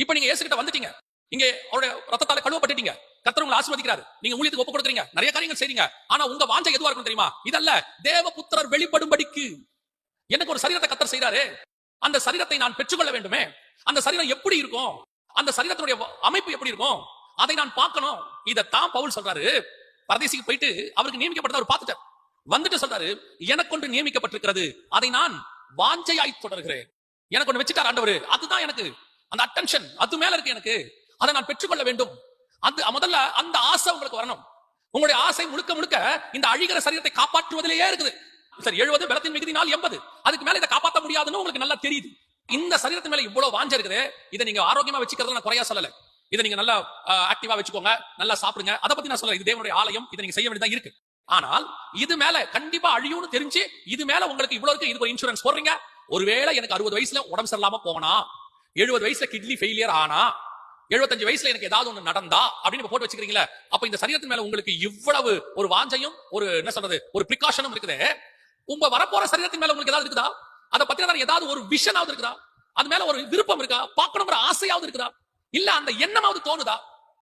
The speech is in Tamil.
இப்ப நீங்க இயேசு கிட்ட வந்துட்டீங்க. இங்க அவருடைய ரத்தத்தால கழுவப்பட்டுட்டீங்க. கத்தர் உங்களை ஆசிர்வதிக்கிறாரு. நீங்க ஊழியத்துக்கு ஒப்பு கொடுக்குறீங்க. நிறைய காரியங்கள் செய்றீங்க. ஆனா உங்க வாஞ்சை எதுவா இருக்கும் தெரியுமா? இதல்ல தேவபுத்திரர் வெளிப்படும்படிக்கு. எனக்கு ஒரு சரீரத்தை கத்தர் செய்றாரு. அந்த சரீரத்தை நான் பெற்றுக்கொள்ள வேண்டுமே. அந்த சரீரம் எப்படி இருக்கும்? அந்த சரீரத்தினுடைய அமைப்பு எப்படி இருக்கும்? அதை நான் பார்க்கணும். இதைத்தான் பவுல் சொல்றாரு. பரதேசிக்கு போயிட்டு அவருக்கு நியமிக்கப்பட்டதை அவர் பார்த்துட்டார். வந்துட்டு சொல்றாரு எனக்கு ஒன்று நியமிக்கப்பட்டிருக்கிறது. அதை நான் வாஞ்சையாய் தொடர்கிறேன். எனக்கு ஒன்று வச்சுட்டார் ஆண்டவர். அதுதான் எனக்கு அந்த அட்டென்ஷன் அது மேல இருக்கு எனக்கு. அதை நான் பெற்றுக்கொள்ள வேண்டும். அது முதல்ல அந்த ஆசை உங்களுக்கு வரணும். உங்களுடைய ஆசை முழுக்க முழுக்க இந்த அழிகிற சரீரத்தை காப்பாற்றுவதிலேயே இருக்குது. சரி எழுபது பலத்தின் மிகுதினால் எண்பது. அதுக்கு மேல இதை காப்பாற்ற முடியாதுன்னு உங்களுக்கு நல்லா தெரியுது. இந்த சரீரத்து மேல இவ்வளவு வாஞ்ச இருக்குது. இதை நீங்க ஆரோக்கியமா வச்சுக்கிறது நான் குறையா சொல்லல. இதை நீங்க நல்லா ஆக்டிவா வச்சுக்கோங்க. நல்லா சாப்பிடுங்க. அதை பத்தி நான் சொல்லல. இது தேவனுடைய ஆலயம். இதை நீங்க செய்ய வேண்டியதா இருக்கு. ஆனால் இது மேல கண்டிப்பா அழியும்னு தெரிஞ்சு இது மேல உங்களுக்கு இவ்வளவு இருக்கு. இதுக்கு ஒரு இன்சூரன்ஸ் போடுறீங்க. ஒருவேளை எனக்கு அறுபது வயசுல உடம்பு சரியில்லாம போனா எழுபது வயசுல கிட்னி ஃபெயிலியர் ஆனா எழுபத்தஞ்சு வயசுல எனக்கு ஏதாவது ஒண்ணு நடந்தா அப்படின்னு போட்டு வச்சுக்கிறீங்களா அப்ப இந்த சரீரத்தின் மேல உங்களுக்கு இவ்வளவு ஒரு வாஞ்சையும் ஒரு என்ன சொல்றது ஒரு பிரிகாஷனும் இருக்குது. உங்க வரப்போற சரீரத்தின் மேல உங்களுக்கு ஏதாவது இருக்குதா? அதை பத்தின ஏதாவது ஒரு விஷனாவது இருக்குதா? அது மேல ஒரு விருப்பம் இருக்கா? பார்க்கணுங்கிற ஆசையாவது இருக்குதா? இல்ல அந்த எண்ணமாவது தோணுதா?